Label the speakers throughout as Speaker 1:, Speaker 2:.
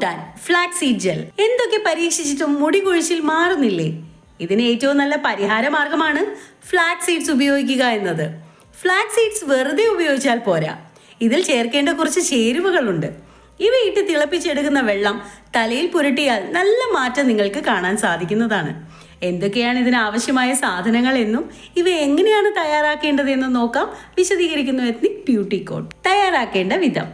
Speaker 1: കൂട്ടാൻ flaxseed gel എന്തൊക്കെ പരീക്ഷിച്ചിട്ടും മുടി കൊഴിച്ചിൽ മാറുന്നില്ലേ? ഇതിന് ഏറ്റവും നല്ല പരിഹാര മാർഗമാണ് ഫ്ലാക്സ് സീഡ്സ് ഉപയോഗിക്കുക എന്നത്. ഫ്ലാക്സ് സീഡ്സ് വെറുതെ ഉപയോഗിച്ചാൽ പോരാ. ഇതിൽ ചേർക്കേണ്ട കുറച്ച് ചേരുവകളുണ്ട്. ഇവ ഇട്ട് തിളപ്പിച്ചെടുക്കുന്ന വെള്ളം തലയിൽ പുരട്ടിയാൽ നല്ല മാറ്റം നിങ്ങൾക്ക് കാണാൻ സാധിക്കുന്നതാണ്. എന്തൊക്കെയാണ് ഇതിന് ആവശ്യമായ സാധനങ്ങൾ എന്നും ഇവ എങ്ങനെയാണ് തയ്യാറാക്കേണ്ടതെന്നും നോക്കാം. വിശദീകരിക്കുന്നു എത്നിക് ബ്യൂട്ടി കോഡ് തയ്യാറാക്കേണ്ട വിധം.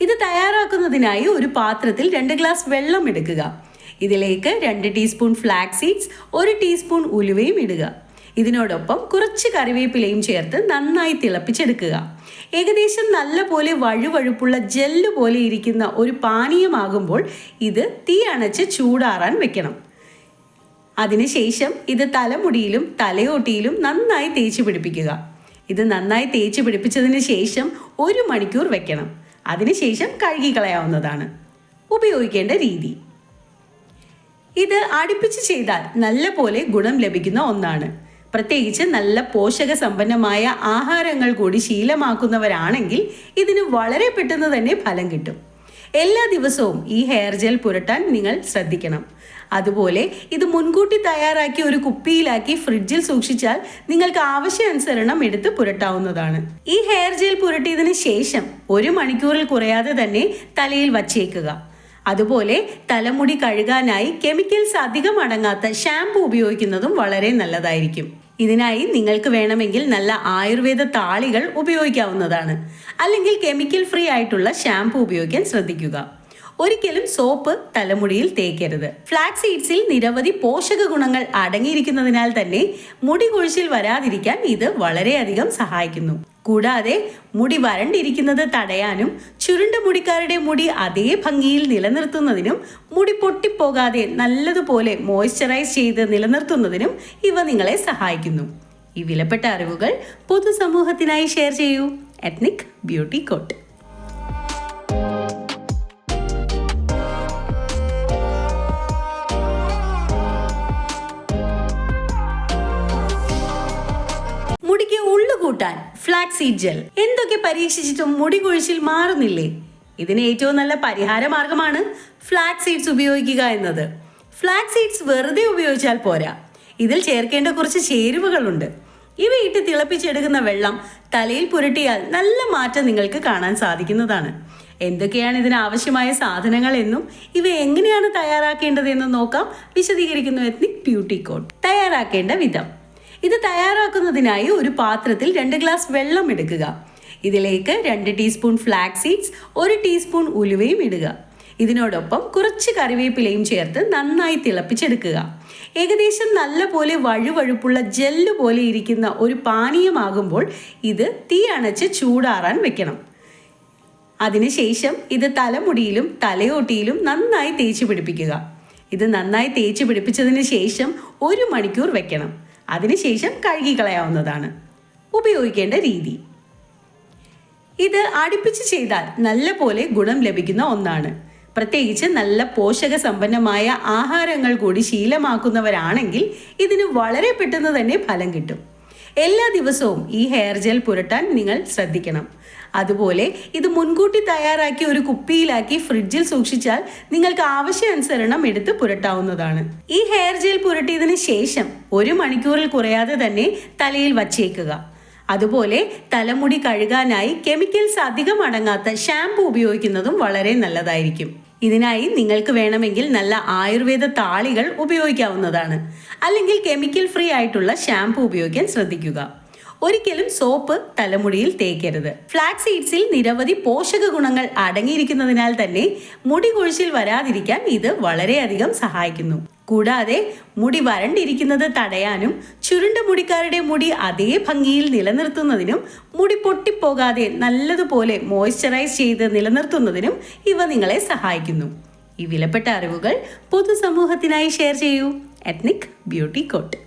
Speaker 1: ഇത് തയ്യാറാക്കുന്നതിനായി ഒരു പാത്രത്തിൽ രണ്ട് ഗ്ലാസ് വെള്ളം എടുക്കുക. ഇതിലേക്ക് രണ്ട് ടീസ്പൂൺ ഫ്ലാക്സ് സീഡ്സ് ഒരു ടീസ്പൂൺ ഉലുവയും ഇടുക. ഇതിനോടൊപ്പം കുറച്ച് കറിവേപ്പിലയും ചേർത്ത് നന്നായി തിളപ്പിച്ചെടുക്കുക. ഏകദേശം നല്ല പോലെ വഴുവഴുപ്പുള്ള ജെല്ല് പോലെ ഇരിക്കുന്ന ഒരു പാനീയമാകുമ്പോൾ ഇത് തീ അണച്ച് ചൂടാറാൻ വെക്കണം. അതിനുശേഷം ഇത് തലമുടിയിലും തലയോട്ടിയിലും നന്നായി തേച്ച് പിടിപ്പിക്കുക. ഇത് നന്നായി തേച്ച് പിടിപ്പിച്ചതിന് ശേഷം ഒരു മണിക്കൂർ വെക്കണം. അതിനുശേഷം കഴുകി കളയാവുന്നതാണ് ഉപയോഗിക്കേണ്ട രീതി. ഇത് അടുപ്പിച്ച് ചെയ്താൽ നല്ല പോലെ ഗുണം ലഭിക്കുന്ന ഒന്നാണ്. പ്രത്യേകിച്ച് നല്ല പോഷക സമ്പന്നമായ ആഹാരങ്ങൾ കൂടി ശീലമാക്കുന്നവരാണെങ്കിൽ ഇതിന് വളരെ പെട്ടെന്ന് തന്നെ ഫലം കിട്ടും. എല്ലാ ദിവസവും ഈ ഹെയർ ജെൽ പുരട്ടാൻ നിങ്ങൾ ശ്രദ്ധിക്കണം. അതുപോലെ ഇത് മുൻകൂട്ടി തയ്യാറാക്കി ഒരു കുപ്പിയിലാക്കി ഫ്രിഡ്ജിൽ സൂക്ഷിച്ചാൽ നിങ്ങൾക്ക് ആവശ്യാനുസരണം എടുത്ത് പുരട്ടാവുന്നതാണ്. ഈ ഹെയർ ജെൽ പുരട്ടിയതിന് ശേഷം ഒരു മണിക്കൂറിൽ കുറയാതെ തന്നെ തലയിൽ വച്ചേക്കുക. അതുപോലെ തലമുടി കഴുകാനായി കെമിക്കൽസ് അധികം അടങ്ങാത്ത ഷാംപൂ ഉപയോഗിക്കുന്നതും വളരെ നല്ലതായിരിക്കും. ഇതിനായി നിങ്ങൾക്ക് വേണമെങ്കിൽ നല്ല ആയുർവേദ താളികൾ ഉപയോഗിക്കാവുന്നതാണ്. അല്ലെങ്കിൽ കെമിക്കൽ ഫ്രീ ആയിട്ടുള്ള ഷാംപൂ ഉപയോഗിക്കാൻ ശ്രദ്ധിക്കുക. ഒരിക്കലും സോപ്പ് തലമുടിയിൽ തേക്കരുത്. ഫ്ലാക്സ് സീഡ്സിൽ നിരവധി പോഷക ഗുണങ്ങൾ അടങ്ങിയിരിക്കുന്നതിനാൽ തന്നെ മുടി കൊഴിച്ചിൽ വരാതിരിക്കാൻ ഇത് വളരെയധികം സഹായിക്കുന്നു. കൂടാതെ മുടി വരണ്ടിരിക്കുന്നത് തടയാനും ചുരുണ്ട മുടിക്കാരുടെ മുടി അതേ ഭംഗിയിൽ നിലനിർത്തുന്നതിനും മുടി പൊട്ടിപ്പോകാതെ നല്ലതുപോലെ മോയ്സ്ചറൈസ് ചെയ്ത് നിലനിർത്തുന്നതിനും ഇവ നിങ്ങളെ സഹായിക്കുന്നു. ഈ വിലപ്പെട്ട അറിവുകൾ പൊതുസമൂഹത്തിനായി ഷെയർ ചെയ്യൂ. എത്നിക് ബ്യൂട്ടി കോട്ട് കൂട്ടാൻ സീഡ് ജെൽ എന്തൊക്കെ പരീക്ഷിച്ചിട്ടും മുടി കൊഴിച്ചിൽ മാറുന്നില്ലേ? ഇതിന് ഏറ്റവും നല്ല പരിഹാര മാർഗമാണ് ഫ്ലാക്സ് സീഡ്സ് ഉപയോഗിക്കുക എന്നത്. ഫ്ലാക്സ് സീഡ്സ് വെറുതെ ഉപയോഗിച്ചാൽ പോരാ. ഇതിൽ ചേർക്കേണ്ട കുറച്ച് ചേരുവകളുണ്ട്. ഇവ ഇട്ട് തിളപ്പിച്ചെടുക്കുന്ന വെള്ളം തലയിൽ പുരട്ടിയാൽ നല്ല മാറ്റം നിങ്ങൾക്ക് കാണാൻ സാധിക്കുന്നതാണ്. എന്തൊക്കെയാണ് ഇതിന് ആവശ്യമായ സാധനങ്ങൾ എന്നും ഇവ എങ്ങനെയാണ് തയ്യാറാക്കേണ്ടതെന്നും നോക്കാം. വിശദീകരിക്കുന്നു എത്നിക് ബ്യൂട്ടി കോഡ് തയ്യാറാക്കേണ്ട വിധം. ഇത് തയ്യാറാക്കുന്നതിനായി ഒരു പാത്രത്തിൽ രണ്ട് ഗ്ലാസ് വെള്ളം എടുക്കുക. ഇതിലേക്ക് രണ്ട് ടീസ്പൂൺ ഫ്ലാക്സ് സീഡ്സ് ഒരു ടീസ്പൂൺ ഉലുവയും ഇടുക. ഇതിനോടൊപ്പം കുറച്ച് കറിവേപ്പിലയും ചേർത്ത് നന്നായി തിളപ്പിച്ചെടുക്കുക. ഏകദേശം നല്ല പോലെ വഴുവഴുപ്പുള്ള ജെല്ല് പോലെ ഇരിക്കുന്ന ഒരു പാനീയമാകുമ്പോൾ ഇത് തീ അണച്ച് ചൂടാറാൻ വെക്കണം. അതിനുശേഷം ഇത് തലമുടിയിലും തലയോട്ടിയിലും നന്നായി തേച്ച് പിടിപ്പിക്കുക. ഇത് നന്നായി തേച്ച് പിടിപ്പിച്ചതിന് ശേഷം ഒരു മണിക്കൂർ വെക്കണം. അതിനുശേഷം കഴുകി കളയാവുന്നതാണ് ഉപയോഗിക്കേണ്ട രീതി. ഇത് അടുപ്പിച്ച് ചെയ്താൽ നല്ല പോലെ ഗുണം ലഭിക്കുന്ന ഒന്നാണ്. പ്രത്യേകിച്ച് നല്ല പോഷക സമ്പന്നമായ ആഹാരങ്ങൾ കൂടി ശീലമാക്കുന്നവരാണെങ്കിൽ ഇതിന് വളരെ പെട്ടെന്ന് തന്നെ ഫലം കിട്ടും. എല്ലാ ദിവസവും ഈ ഹെയർ ജെൽ പുരട്ടാൻ നിങ്ങൾ ശ്രദ്ധിക്കണം. അതുപോലെ ഇത് മുൻകൂട്ടി തയ്യാറാക്കി ഒരു കുപ്പിയിലാക്കി ഫ്രിഡ്ജിൽ സൂക്ഷിച്ചാൽ നിങ്ങൾക്ക് ആവശ്യാനുസരണം എടുത്ത് പുരട്ടാവുന്നതാണ്. ഈ ഹെയർ ജെൽ പുരട്ടിയതിന് ശേഷം ഒരു മണിക്കൂറിൽ കുറയാതെ തന്നെ തലയിൽ വച്ചേക്കുക. അതുപോലെ തലമുടി കഴുകാനായി കെമിക്കൽസ് അധികം അടങ്ങാത്ത ഷാംപൂ ഉപയോഗിക്കുന്നതും വളരെ നല്ലതായിരിക്കും. ഇതിനായി നിങ്ങൾക്ക് വേണമെങ്കിൽ നല്ല ആയുർവേദ താളികൾ ഉപയോഗിക്കാവുന്നതാണ്. അല്ലെങ്കിൽ കെമിക്കൽ ഫ്രീ ആയിട്ടുള്ള ഷാംപൂ ഉപയോഗിക്കാൻ ശ്രദ്ധിക്കുക. ഒരിക്കലും സോപ്പ് തലമുടിയിൽ തേക്കരുത്. ഫ്ലാക്സ് സീഡ്സിൽ നിരവധി പോഷക ഗുണങ്ങൾ അടങ്ങിയിരിക്കുന്നതിനാൽ തന്നെ മുടി കൊഴിച്ചിൽ വരാതിരിക്കാൻ ഇത് വളരെയധികം സഹായിക്കുന്നു. കൂടാതെ മുടി വരണ്ടിരിക്കുന്നത് തടയാനും ചുരുണ്ട മുടിക്കാരുടെ മുടി അതേ ഭംഗിയിൽ നിലനിർത്തുന്നതിനും മുടി പൊട്ടിപ്പോകാതെ നല്ലതുപോലെ മോയ്സ്ചറൈസ് ചെയ്ത് നിലനിർത്തുന്നതിനും ഇവ നിങ്ങളെ സഹായിക്കുന്നു. ഈ വിലപ്പെട്ട അറിവുകൾ പൊതുസമൂഹത്തിനായി ഷെയർ ചെയ്യൂ. Ethnic beauty coat